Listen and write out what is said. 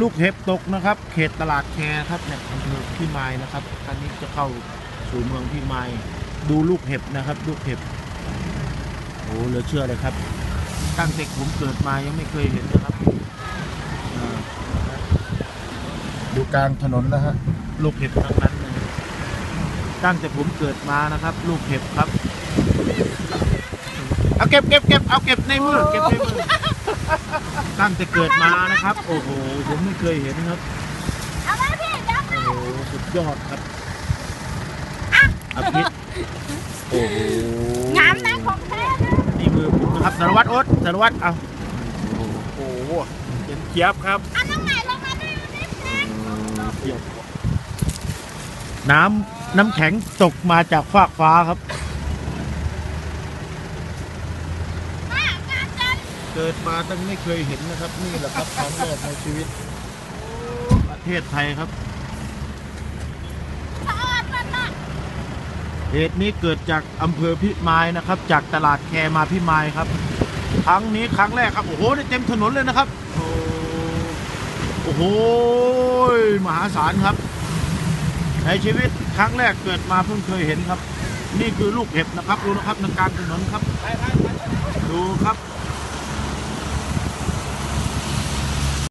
ลูกเห็บตกนะครับ เขตตลาดแคร์ครับเนี่ยอำเภอพี่ไม้นะครับคันนี้จะเข้าสู่เมืองพี่ไม้ดูลูกเห็บนะครับ ลูกเห็บโอ้เหลือเชื่อเลยครับ ตั้งแต่ผมเกิดมายังไม่เคยเห็นนะครับดูกลางถนนนะฮะลูกเห็บทั้งนั้นเลยตั้งแต่ผมเกิดมานะครับ ลูกเห็บครับ เอาเก็บเก็บเก็บเอาเก็บในมือเก็บในมือ ตั้งแต่เกิดมานะครับ โอ้โห ผมไม่เคยเห็นครับ เอาไว้พี่เดี๋ยวโอ้โห สุดยอดครับอภิษโอ้โหงามนะของแท้นะนี่มือผมนะครับสารวัตรโอ๊ตสารวัตรเอาโอ้โหเย็นเจี๊ยบครับเอาน้ำไหนลงมาด้วยนิดนึงเทียบน้ำน้ำแข็งตกมาจากฟากฟ้าครับ มากงามจัง เกิดมาตั้งไม่เคยเห็นนะครับ นี่แหละครับครั้งแรกในชีวิต ประเทศไทยครับ สะอาดมาก เหตุนี้เกิดจากอำเภอพิมายนะครับ จากตลาดแคมาพิมายครับครั้งนี้ครั้งแรกครับ โอ้โหได้เต็มถนนเลยนะครับ โอ้โอ้โหมหาศาลครับ ในชีวิตครั้งแรกเกิดมาเพิ่งเคยเห็นครับ นี่คือลูกเห็บนะครับ ดูนะครับในกลางถนนครับ ดูครับ